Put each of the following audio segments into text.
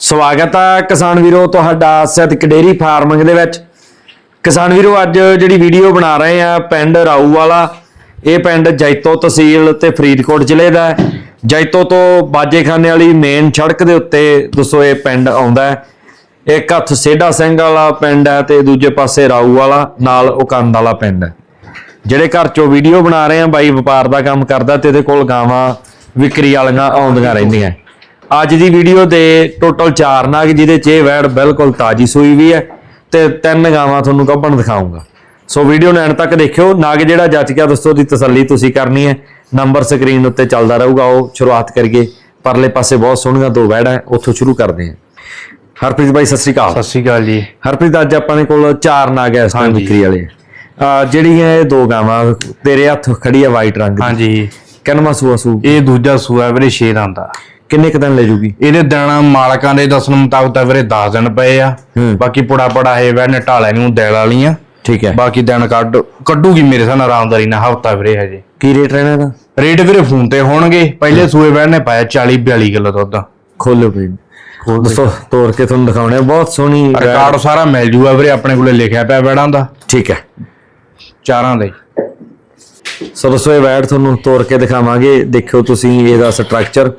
ਸਵਾਗਤ ਹੈ ਕਿਸਾਨ ਵੀਰੋ ਤੁਹਾਡਾ ਸਤਿਕ ਡੇਰੀ ਫਾਰਮਿੰਗ ਦੇ ਵਿੱਚ। ਕਿਸਾਨ ਵੀਰੋ, ਅੱਜ ਜਿਹੜੀ ਵੀਡੀਓ ਬਣਾ ਰਹੇ ਆ ਪਿੰਡ ਰਾਊ ਵਾਲਾ, ਇਹ ਪਿੰਡ ਜੈਤੋ ਤਹਿਸੀਲ ਤੇ ਫਰੀਦਕੋਟ ਜ਼ਿਲ੍ਹੇ ਦਾ ਜੈਤੋ ਤੋਂ ਬਾਜੇਖਾਨੇ ਵਾਲੀ ਮੇਨ ਸੜਕ ਦੇ ਉੱਤੇ ਦੱਸੋ ਇਹ ਪਿੰਡ ਆਉਂਦਾ ਇੱਕ ਹੱਥ ਸੇਡਾ ਸਿੰਘ ਵਾਲਾ ਪਿੰਡ ਹੈ ਤੇ ਦੂਜੇ ਪਾਸੇ ਰਾਊ ਵਾਲਾ, ਨਾਲ ਉਕੰਦ ਵਾਲਾ ਪਿੰਡ ਹੈ। ਜਿਹੜੇ ਘਰ ਚੋਂ ਵੀਡੀਓ ਬਣਾ ਰਹੇ ਆ, ਬਾਈ ਵਪਾਰ ਦਾ ਕੰਮ ਕਰਦਾ ਤੇ ਇਹਦੇ ਕੋਲ ਗਾਵਾਂ ਵਿਕਰੀ ਵਾਲੀਆਂ ਆਉਂਦੀਆਂ ਰਹਿੰਦੀਆਂ। ਅੱਜ ਦੀ ਵੀਡੀਓ ਦੇ ਟੋਟਲ 4 ਨਾਗ ਜਿਹਦੇ 'ਚ ਇਹ ਵੈੜ ਬਿਲਕੁਲ ਤਾਜੀ ਸੂਈ ਵੀ ਹੈ ਤੇ ਤਿੰਨ ਗਾਵਾਂ ਤੁਹਾਨੂੰ ਗੱਭਣ ਦਿਖਾਉਂਗਾ। ਸੋ ਵੀਡੀਓ ਨੂੰ ਐਂਡ ਤੱਕ ਦੇਖਿਓ। ਨਾਗ ਜਿਹੜਾ ਜੱਜ ਗਿਆ ਦੋਸਤੋ ਦੀ ਤਸੱਲੀ ਤੁਸੀਂ ਕਰਨੀ ਹੈ। ਨੰਬਰ ਸਕਰੀਨ ਉੱਤੇ ਚੱਲਦਾ ਰਹੂਗਾ ਉਹ। ਸ਼ੁਰੂਆਤ ਕਰੀਏ। ਪਰਲੇ ਪਾਸੇ ਬਹੁਤ ਸੋਹਣੀਆਂ ਦੋ ਵੈੜਾਂ ਉੱਥੋਂ ਸ਼ੁਰੂ ਕਰਦੇ ਹਾਂ। ਹਰਪ੍ਰੀਤ ਬਾਈ ਸਤਿ ਸ਼੍ਰੀ ਅਕਾਲ। ਸਤਿ ਸ਼੍ਰੀ ਅਕਾਲ ਜੀ। ਹਰਪ੍ਰੀਤ ਅੱਜ ਆਪਾਂ ਨੇ ਕੋਲ ਚਾਰ ਨਾਗ ਹੈ ਇਸ ਟਾਈਮ। ਵਿਕਰੀ ਵਾਲੇ। ਆ ਜਿਹੜੀਆਂ ਇਹ ਦੋ ਗਾਵਾਂ ਤੇਰੇ ਹੱਥ ਖੜੀ ਹੈ ਵਾਈਟ ਰੰਗ ਦੀ। ਹਾਂਜੀ। ਕਿੰਨਵਾਂ ਸੂਆ ਸੂ ਇਹ ਦੂਜਾ ਸੂਆ ਵੀਰੇ 6 ਦਿਨ ਦਾ। ਕਿੰਨੇ ਕੁ ਦਿਨ ਲੈ ਜੂਗੀ? ਇਹਦੇ ਦਿਨ ਮਾਲਕਾਂ ਦੇ ਦੱਸਣ ਮੁਤਾਬਕ ਤਾਂ ਵੀਰੇ 10 ਦਿਨ ਪਏ ਆ। ਹੂੰ। ਬਾਕੀ ਪੁੜਾ ਪੜਾ ਇਹ ਵੈਨ ਢਾਲੇ ਨੂੰ ਦੇਲ ਵਾਲੀਆਂ। ਠੀਕ ਹੈ। ਬਾਕੀ ਦਿਨ ਕੱਢ ਕੱਢੂਗੀ ਮੇਰੇ ਸਾਹ ਨਾਲ ਆਰਾਮਦਾਰੀ ਨਾਲ ਹਫਤਾ ਵੀਰੇ ਹਜੇ। ਕੀ ਰੇਟ ਰਹਿਣਾ ਦਾ ਰੇਟ ਵੀਰੇ ਫੋਨ ਤੇ ਹੋਣਗੇ। ਪਹਿਲੇ ਸੂਏ ਵੈਨ ਨੇ ਪਾਇਆ 40 42 ਕਿਲੋ ਦੁੱਧ। ਖੋਲੋ ਭਾਈ ਦੋਸਤੋ ਤੋੜ ਕੇ ਤੁਹਾਨੂੰ ਦਿਖਾਉਣੇ ਆ। ਬਹੁਤ ਸੋਹਣੀ। ਰਿਕਾਰਡ ਸਾਰਾ ਮਿਲ ਜੂਗਾ ਵੀਰੇ ਆਪਣੇ ਕੋਲੇ ਲਿਖਿਆ ਪਿਆ ਵੈੜਾਂ ਦਾ। ਠੀਕ ਹੈ। ਚਾਰਾਂ ਦੇ। ਸੋ ਦੋਸਤੋ ਇਹ ਵੈੜ ਤੁਹਾਨੂੰ ਤੋੜ ਕੇ ਦਿਖਾਵਾਂਗੇ। ਦੇਖਿਓ ਤੁਸੀਂ ਇਹਦਾ ਸਟਰਕਚਰ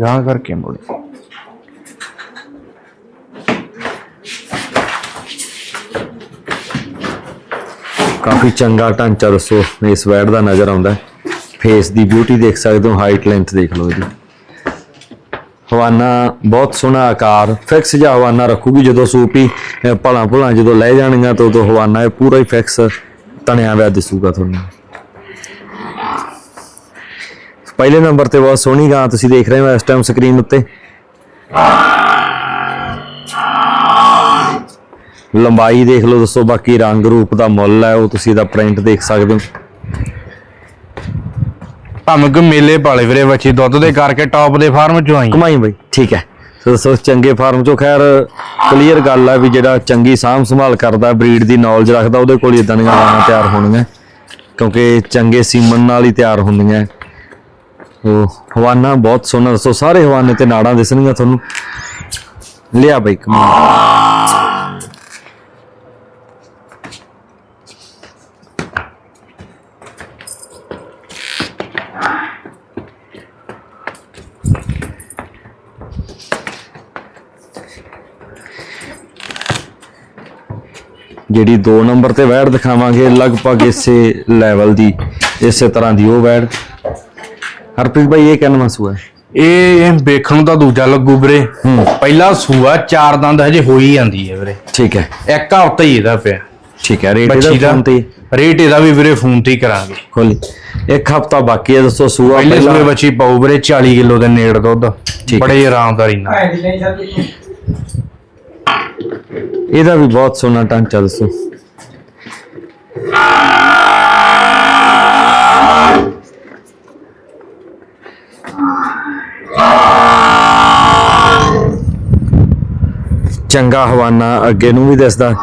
ਗਾਂ ਕਰਕੇ ਮੋੜੀ। ਕਾਫੀ ਚੰਗਾ ਢਾਂਚਾ ਦੱਸੋ ਇਸ ਵੈਡ ਦਾ ਨਜ਼ਰ ਆਉਂਦਾ। ਫੇਸ ਦੀ ਬਿਊਟੀ ਦੇਖ ਸਕਦੇ ਹੋ ਹਾਈਟ ਲੈਂਥ ਦੇਖ ਲਓ ਇਹਦੀ। ਹਵਾਨਾ ਬਹੁਤ ਸੋਹਣਾ ਆਕਾਰ ਫਿਕਸ ਜਿਹਾ ਹਵਾਨਾ ਰੱਖੂਗੀ ਜਦੋਂ ਸੂਪੀ ਭਲਾ ਭੁਲਾ ਜਦੋਂ ਲੈ ਜਾਣਗਾ ਤਾਂ ਉਦੋਂ ਹਵਾਨਾ ਇਹ ਪੂਰਾ ਹੀ ਫਿਕਸ ਤਣਿਆ ਹੋਇਆ ਦਿਸੂਗਾ ਤੁਹਾਨੂੰ। ਪਹਿਲੇ ਨੰਬਰ ਤੇ ਬਹੁਤ ਸੋਹਣੀ ਗਾਂ ਤੁਸੀਂ ਦੇਖ ਰਹੇ ਹੋ ਇਸ ਟਾਈਮ ਸਕਰੀਨ ਉੱਤੇ। ਲੰਬਾਈ ਦੇਖ ਲਓ ਦੋਸਤੋ ਬਾਕੀ ਰੰਗ ਰੂਪ ਦਾ ਮੁੱਲ ਹੈ ਉਹ ਤੁਸੀਂ ਇਹਦਾ ਪ੍ਰਿੰਟ ਦੇਖ ਸਕਦੇ ਹੋ। ਭਾਵੇਂ ਕਿ ਮੇਲੇ ਪਾਲੇ ਵੀਰੇ ਬੱਚੀ ਦੁੱਧ ਦੇ ਕਰਕੇ ਟੌਪ ਦੇ ਫਾਰਮ ਚੋਂ ਆਈ। ਕਮਾਈ ਬਈ ਠੀਕ ਹੈ। ਸੋ ਸੋ ਚੰਗੇ ਫਾਰਮ ਚੋਂ ਖੈਰ ਕਲੀਅਰ ਗੱਲ ਹੈ ਵੀ ਜਿਹੜਾ ਚੰਗੀ ਸਾਂਭ ਸੰਭਾਲ ਕਰਦਾ ਬਰੀਡ ਦੀ ਨੌਲੇਜ ਰੱਖਦਾ ਉਹਦੇ ਕੋਲ ਇਦਾਂ ਦੀਆਂ ਗਾਵਾਂ ਤਿਆਰ ਹੋਣਗੀਆਂ ਕਿਉਂਕਿ ਚੰਗੇ ਸੀਮਨ ਨਾਲ ਹੀ ਤਿਆਰ ਹੁੰਦੀਆਂ। ਉਹ ਹਵਾਨਾ ਬਹੁਤ ਸੋਹਣਾ, ਦੱਸੋ, ਸਾਰੇ ਹਵਾਨੇ ਤੇ ਨਾੜਾਂ ਦਿਸਣਗੀਆਂ ਤੁਹਾਨੂੰ। ਲਿਆ ਬਈ ਕਮਾਲ ਜਿਹੜੀ 2 ਨੰਬਰ ਤੇ ਵੈੜ ਦਿਖਾਵਾਂਗੇ, ਲਗਭਗ ਇਸੇ ਲੈਵਲ ਦੀ, ਇਸੇ ਤਰ੍ਹਾਂ ਦੀ ਉਹ ਵੈੜ। ਹਰਪ੍ਰੀਤ ਭਾਈ ਇਹ ਕਿੰਨਾ ਸੂਆ ਹੈ? ਇਹ ਇਹ ਵੇਖਣ ਨੂੰ ਤਾਂ ਦੂਜਾ ਲੱਗੂ ਵੀਰੇ। ਪਹਿਲਾ ਸੂਆ ਚਾਰ ਦੰਦ ਹਜੇ ਹੋਈ ਜਾਂਦੀ ਹੈ ਵੀਰੇ। ਠੀਕ ਹੈ। ਇੱਕ ਹਫ਼ਤਾ ਹੀ ਇਹਦਾ ਪਿਆ। ਠੀਕ ਹੈ ਰੇਟ ਇਹਦਾ ਦਾ ਫੋਨ ਤੇ ਰੇਟ ਇਹਦਾ ਵੀ ਵੀਰੇ ਫੋਨ ਤੇ ਹੀ ਕਰਾਂਗੇ। ਖੋਲੀ। ਇੱਕ ਹਫਤਾ ਬਾਕੀ ਹੈ ਦੱਸੋ ਸੂਆ ਪਹਿਲੇ ਸੂਏ ਬੱਚੀ ਪਾਉ ਵੀਰੇ 40 ਕਿਲੋ ਦੇ ਨੇੜ ਦੁੱਧ। ਬੜੇ ਆਰਾਮਦਾਰੀ ਨਾਲ। ਇਹਦਾ ਵੀ ਬਹੁਤ ਸੋਹਣਾ ਢਾਂਚਾ ਦੱਸੋ। ਚੰਗਾ ਹਵਾਨਾ ਅੱਗੇ ਨੂੰ ਵੀ ਦਿਸਦਾ।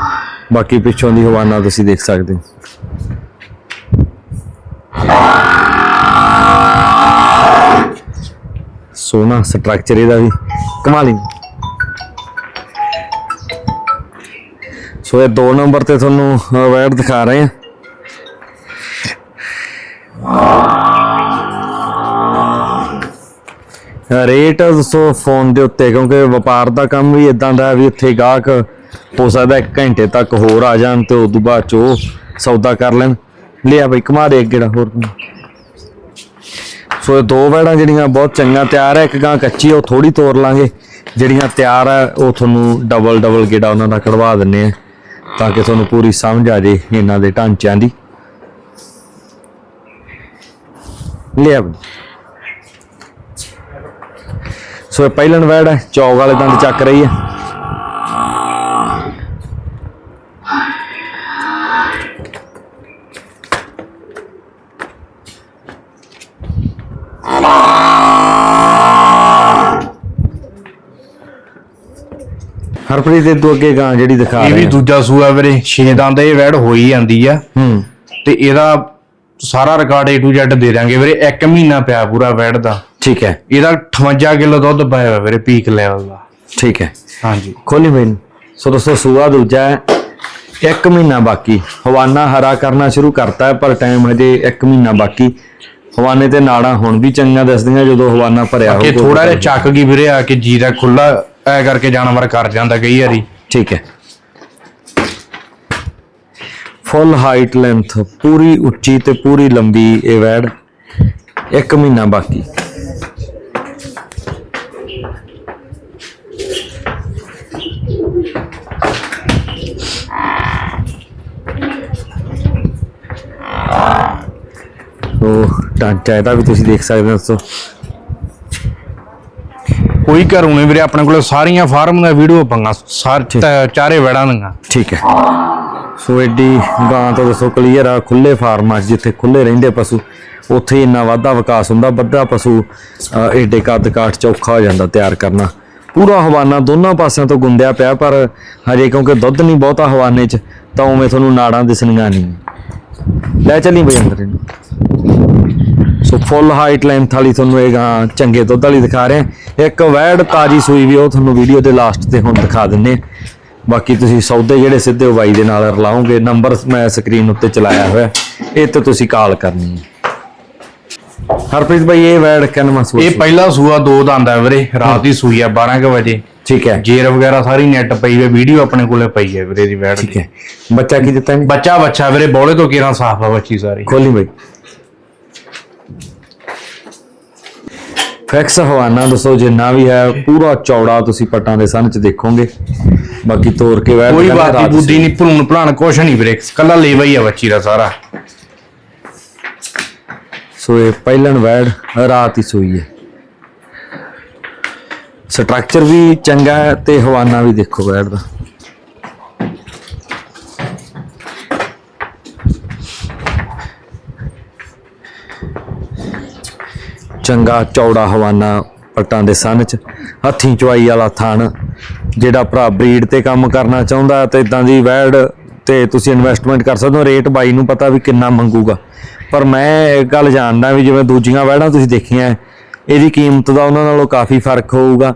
ਬਾਕੀ ਪਿੱਛੋਂ ਦੀ ਹਵਾਨਾ ਤੁਸੀਂ ਦੇਖ ਸਕਦੇ ਹੋ। ਸੋਹਣਾ ਸਟਰਕਚਰ ਇਹਦਾ ਵੀ। ਕਮਾਲੀ ਸੋ ਇਹ ਦੋ ਨੰਬਰ ਤੇ ਤੁਹਾਨੂੰ ਵੈਟ ਦਿਖਾ ਰਹੇ ਹਾਂ। ਰੇਟ ਦੱਸੋ ਫੋਨ ਦੇ ਉੱਤੇ, ਕਿਉਂਕਿ ਵਪਾਰ ਦਾ ਕੰਮ ਵੀ ਇਦਾਂ ਦਾ ਵੀ ਉੱਥੇ ਗਾਹਕ ਹੋ ਸਕਦਾ ਇੱਕ ਘੰਟੇ ਤੱਕ ਹੋਰ ਆ ਜਾਣ ਤੇ ਉਦੋਂ ਬਾਅਦ ਚ ਉਹ ਸੌਦਾ ਕਰ ਲੈਣ। ਲਿਆ ਬਈ ਕਮਾ ਦੇ ਅੱਗੇ ਹੋਰ। ਸੋ ਇਹ ਦੋ ਵੈੜਾਂ ਜਿਹੜੀਆਂ ਬਹੁਤ ਚੰਗਾ ਤਿਆਰ ਹੈ, ਇੱਕ ਗਾਂ ਕੱਚੀ ਉਹ ਥੋੜੀ ਤੋੜ ਲਾਂਗੇ। ਜਿਹੜੀਆਂ ਤਿਆਰ ਹੈ ਉਹ ਤੁਹਾਨੂੰ ਡਬਲ ਡਬਲ ਗੇੜਾ ਉਹਨਾਂ ਦਾ ਕਢਵਾ ਦਿੰਨੇ ਆ, ਤਾਂ ਕਿ ਤੁਹਾਨੂੰ ਪੂਰੀ ਸਮਝ ਆ ਜੇ ਇਹਨਾਂ ਦੇ ਢਾਂਚਿਆਂ ਦੀ। ਲਿਆ ਬਈ। ਸੋ ਇਹ ਪਹਿਲਣ ਵੈੜ ਹੈ ਚੌਕ ਵਾਲੇ ਦੰਦ ਚੱਕ ਰਹੀ ਹੈ। ਹਰਪ੍ਰੀਤ ਦੇ ਤੋਂ ਅੱਗੇ ਗਾਂ ਜਿਹੜੀ ਦਿਖਾ ਇਹ ਵੀ। ਦੂਜਾ ਸੂਆ ਵੀਰੇ 6 ਦੰਦ ਇਹ ਵੈੜ ਹੋਈ ਜਾਂਦੀ ਆ। ਹੂੰ। ਤੇ ਇਹਦਾ ਸਾਰਾ ਰਿਕਾਰਡ A to Z ਦੇ ਦਾਂਗੇ ਵੀਰੇ 1 ਮਹੀਨਾ ਪਿਆ ਪੂਰਾ ਵੈੜ ਦਾ। ਠੀਕ ਹੈ। ਇਹਦਾ 58 ਕਿਲੋ ਦੁੱਧ ਪਾਇਆ ਹੋਇਆ ਵੀਰੇ ਪੀਕ ਲੈਵਲ ਦਾ। ਠੀਕ ਹੈ। ਹਾਂਜੀ। ਖੋਲੀ ਬਈ। ਸੋ ਦੋਸਤੋ ਸੂਆ ਦੂਜਾ ਹੈ। ਇੱਕ ਮਹੀਨਾ ਬਾਕੀ। ਹਵਾਨਾ ਹਰਾ ਕਰਨਾ ਸ਼ੁਰੂ ਕਰਤਾ ਪਰ ਟਾਈਮ ਹਜੇ ਇੱਕ ਮਹੀਨਾ ਬਾਕੀ। ਹਵਾਨੇ ਤੇ ਨਾੜਾਂ ਹੁਣ ਵੀ ਚੰਗੀਆਂ ਦਿਸਦੀਆਂ ਜਦੋਂ ਹਵਾਨਾ ਭਰਿਆ ਕਿ ਹੋਊਗਾ ਥੋੜਾ ਜਿਹਾ ਚੱਕ ਗਈ ਵੀਰੇ ਆ ਕੇ ਜੀਰਾ ਖੁੱਲਾ ਐ ਕਰਕੇ ਜਾਨਵਰ ਕਰ ਜਾਂਦਾ ਕਈ ਵਾਰੀ। ਠੀਕ ਹੈ। ਫੁੱਲ ਹਾਈਟ ਲੈਂਥ ਪੂਰੀ ਉੱਚੀ ਤੇ ਪੂਰੀ ਲੰਬੀ ਇਹ ਵੈੜ। ਇੱਕ ਮਹੀਨਾ ਬਾਕੀ। ਉਹ ਟਾਂਚਾ ਇਹਦਾ ਵੀ ਤੁਸੀਂ ਦੇਖ ਸਕਦੇ ਹੋ ਦੋਸਤੋ। ਕੋਈ ਘਰੋਂ ਨਹੀਂ ਵੀਰੇ ਆਪਣੇ ਕੋਲ ਸਾਰੀਆਂ ਫਾਰਮ ਦਾ ਵੀਡੀਓ ਪੰਗਾ ਸਾਰ ਚਾਰੇ ਵੜਾਂ ਦੀਆਂ ਠੀਕ ਹੈ। ਸੋ ਐਡੀ ਗਾਂ ਤੋਂ ਦੱਸੋ ਕਲੀਅਰ ਆ ਖੁੱਲੇ ਫਾਰਮਾਂ 'ਚ ਜਿੱਥੇ ਖੁੱਲੇ ਰਹਿੰਦੇ ਪਸ਼ੂ ਉੱਥੇ ਇੰਨਾ ਵਾਧਾ ਵਿਕਾਸ ਹੁੰਦਾ ਵੱਡਾ ਪਸ਼ੂ ਐਡੇ ਕੱਦ ਕਾਠ 'ਚ ਔਖਾ ਹੋ ਜਾਂਦਾ ਤਿਆਰ ਕਰਨਾ। ਪੂਰਾ ਹਵਾਨਾ ਦੋਨਾਂ ਪਾਸਿਆਂ ਤੋਂ ਗੁੰਦਿਆ ਪਿਆ ਪਰ ਹਜੇ ਕਿਉਂਕਿ ਦੁੱਧ ਨਹੀਂ ਬਹੁਤਾ ਹਵਾਨੇ 'ਚ ਤਾਂ ਉਵੇਂ ਤੁਹਾਨੂੰ ਨਾੜਾਂ ਦਿਸਣੀਆਂ ਨਹੀਂ। ਲੈ ਚੱਲੀ ਬਈ ਅੰਦਰ ਇਹਨੂੰ। ਸੋ ਫੁੱਲ ਹਾਈਟ ਲੈਂਥ ਵਾਲੀ ਤੁਹਾਨੂੰ ਇਹ ਗਾਂ ਚੰਗੇ ਦੁੱਧ ਵਾਲੀ ਦਿਖਾ ਰਹੇ। ਹਾਂ ਇੱਕ ਵੈੜ ਤਾਜੀ ਸੂਈ ਵੀ ਉਹ ਤੁਹਾਨੂੰ ਵੀਡੀਓ ਦੇ ਲਾਸਟ ਤੇ ਹੁਣ ਦਿਖਾ ਦਿੰਨੇ ਹਾਂ। ਬਾਕੀ ਤੁਸੀਂ ਸੌਦੇ ਜਿਹੜੇ ਸਿੱਧੇ ਉਹ ਬਾਈ ਦੇ ਨਾਲ ਰਲਾਓਗੇ। ਨੰਬਰ ਮੈਂ ਸਕਰੀਨ ਉੱਤੇ ਚਲਾਇਆ ਹੋਇਆ। ਇਹ ਤੇ ਤੁਸੀਂ ਕਾਲ ਕਰਨੀ ਹੈ। ਹਰਪ੍ਰੀਤ ਭਾਈ ਇਹ ਵੈੜ ਕਿੰਨਾ ਸੂਈ ਇਹ ਪਹਿਲਾ ਸੂਆ ਦੋ ਦੰਦ ਹੈ ਵੀਰੇ। ਰਾਤ ਦੀ ਸੂਈ ਆ 12 ਕੁ ਵਜੇ। ਠੀਕ ਹੈ। ਜੇਰ ਵਗੈਰਾ ਸਾਰੀ ਨੈਟ ਪਈ ਹੈ ਵੀਡੀਓ ਆਪਣੇ ਕੋਲੇ ਪਈ ਹੈ ਵੀਰੇ ਦੀ ਵੈੜ ਠੀਕ ਹੈ। ਬੱਚਾ ਕੀ ਦਿੱਤਾ ਬੱਚਾ ਬੱਚਾ ਵੀਰੇ ਬੋਲੇ ਤੋਂ ਕਿਰਾਂ ਸਾਫ਼ ਆ ਬੱਚੀ ਸਾਰੀ। ਖੋਲੀ ਬਾਈ। ਫੈਕਸ ਹਵਾਨਾ ਦੱਸੋ ਜਿੰਨਾ ਵੀ ਹੈ ਪੂਰਾ ਚੌੜਾ ਤੁਸੀਂ ਪਟਾਂ ਦੇ ਸਨ ਚ ਦੇਖੋਗੇ। ਬਾਕੀ ਤੋੜ ਕੇ ਵੈੜ ਕੋਈ ਬਾਤੀ ਬੁੱਧੀ ਨਹੀਂ ਭਰੂਣ ਭਲਾਣ ਕੁਛ ਨਹੀਂ ਵੀਰੇ ਕੱਲਾ ਲੇਵਾ ਹੀ ਆ ਬੱਚੀ ਦਾ ਸਾਰਾ। ਸੋ ਇਹ ਪਹਿਲਣ ਵੈੜ ਰਾਤ ਹੀ ਸੂਈ ਹੈ। ਸਟਰਕਚਰ ਵੀ ਚੰਗਾ ਹੈ ਤੇ ਹਵਾਨਾ ਵੀ ਦੇਖੋ ਵੈੜ ਦਾ। ਚੰਗਾ ਚੌੜਾ ਹਵਾਨਾ ਪੱਟਾਂ ਦੇ ਸਨ ਚ, ਹੱਥੀਂ ਚਵਾਈ ਵਾਲਾ ਥਣ ਜਿਹੜਾ ਭਰਾ ਬਰੀਡ ਤੇ ਕੰਮ ਕਰਨਾ ਚਾਹੁੰਦਾ ਤੇ ਇਦਾਂ ਦੀ ਵੈੜ ਤੇ ਤੁਸੀਂ ਇਨਵੈਸਟਮੈਂਟ ਕਰ ਸਕਦੇ ਹੋ ਰੇਟ ਬਾਈ ਨੂੰ ਪਤਾ ਵੀ ਕਿੰਨਾ ਮੰਗੂਗਾ। ਪਰ ਮੈਂ ਇੱਕ ਗੱਲ ਜਾਣਦਾ ਵੀ ਜਿਵੇਂ ਦੂਜੀਆਂ ਵੈੜਾਂ ਤੁਸੀਂ ਦੇਖੀਆਂ, ਇਹਦੀ ਕੀਮਤ ਦਾ ਉਹਨਾਂ ਨਾਲੋਂ ਕਾਫੀ ਫ਼ਰਕ ਹੋਊਗਾ।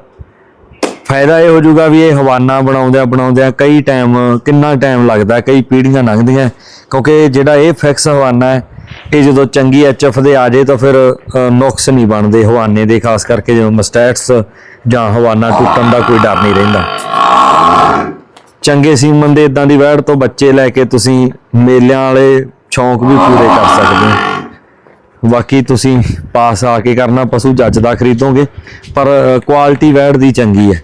ਫਾਇਦਾ ਇਹ ਹੋ ਜਾਊਗਾ ਵੀ ਇਹ ਹਵਾਨਾ ਬਣਾਉਂਦਿਆਂ ਬਣਾਉਂਦਿਆਂ ਕਈ ਟਾਈਮ ਕਿੰਨਾ ਟਾਈਮ ਲੱਗਦਾ, ਕਈ ਪੀੜ੍ਹੀਆਂ ਲੰਘਦੀਆਂ, ਕਿਉਂਕਿ ਜਿਹੜਾ ਇਹ ਫਿਕਸ ਹਵਾਨਾ ਹੈ ਇਹ ਜਦੋਂ ਚੰਗੀ ਐਚਐਫ ਦੇ ਆ ਜੇ ਤਾਂ ਫਿਰ ਨੁਕਸ ਨਹੀਂ ਬਣਦੇ ਹਵਾਨੇ ਦੇ, ਖਾਸ ਕਰਕੇ ਜਦੋਂ ਮਸਟੈਟਸ ਜਾਂ ਹਵਾਨਾ ਟੁੱਟਣ ਦਾ ਕੋਈ ਡਰ ਨਹੀਂ ਰਹਿੰਦਾ। ਚੰਗੇ ਸੀਮਨ ਦੇ ਇਦਾਂ ਦੀ ਵੈੜ ਤੋਂ ਬੱਚੇ ਲੈ ਕੇ ਤੁਸੀਂ ਮੇਲਿਆਂ ਵਾਲੇ ਸ਼ੌਂਕ ਵੀ ਪੂਰੇ ਕਰ ਸਕਦੇ ਹੋ। ਬਾਕੀ ਤੁਸੀਂ ਪਾਸ ਆ ਕੇ ਕਰਨਾ, ਪਸ਼ੂ ਜੱਜ ਦਾ ਖਰੀਦੋਗੇ, ਪਰ ਕੁਆਲਿਟੀ ਵੈੜ ਦੀ ਚੰਗੀ ਹੈ।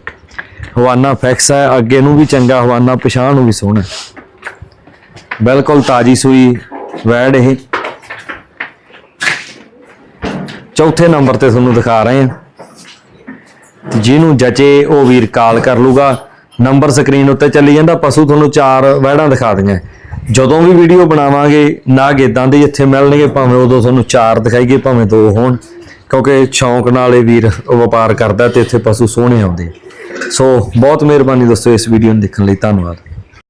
ਹਵਾਨਾ ਫਿਕਸ ਹੈ, ਅੱਗੇ ਨੂੰ ਵੀ ਚੰਗਾ, ਹਵਾਨਾ ਪਛਾਣ ਨੂੰ ਵੀ ਸੋਹਣਾ। ਬਿਲਕੁਲ ਤਾਜੀ ਸੂਈ ਵੈੜ ਇਹ। ਚੌਥੇ ਨੰਬਰ ਤੇ ਤੁਹਾਨੂੰ ਦਿਖਾ ਰਹੇ ਹਾਂ। ਤੇ ਜਿਹਨੂੰ ਜਚੇ, ਉਹ ਵੀਰ ਕਾਲ ਕਰ ਲੂਗਾ। ਨੰਬਰ ਸਕਰੀਨ ਉੱਤੇ ਚੱਲੀ ਜਾਂਦਾ, ਪਸ਼ੂ ਤੁਹਾਨੂੰ ਚਾਰ ਵਹਿੜਾਂ ਦਿਖਾ ਦਿੰਗੇ ਜਦੋਂ ਵੀ ਵੀਡੀਓ ਬਣਾਵਾਂਗੇ, ਨਾ ਇਦਾਂ ਦੇ ਜਿੱਥੇ ਮਿਲਣਗੇ, ਭਾਵੇਂ ਉਦੋਂ ਤੁਹਾਨੂੰ ਚਾਰ ਦਿਖਾਈਏ, ਭਾਵੇਂ ਦੋ ਹੋਣ। ਕਿਉਂਕਿ ਸ਼ੌਂਕ ਨਾਲ ਇਹ ਵੀਰ ਵਪਾਰ ਕਰਦਾ ਤੇ ਇੱਥੇ ਪਸ਼ੂ ਸੋਹਣੇ ਆਉਂਦੇ ਸੋ, ਬਹੁਤ ਮਿਹਰਬਾਨੀ ਦੋਸਤੋ ਇਸ ਵੀਡੀਓ ਨੂੰ ਦੇਖਣ ਲਈ। ਧੰਨਵਾਦ।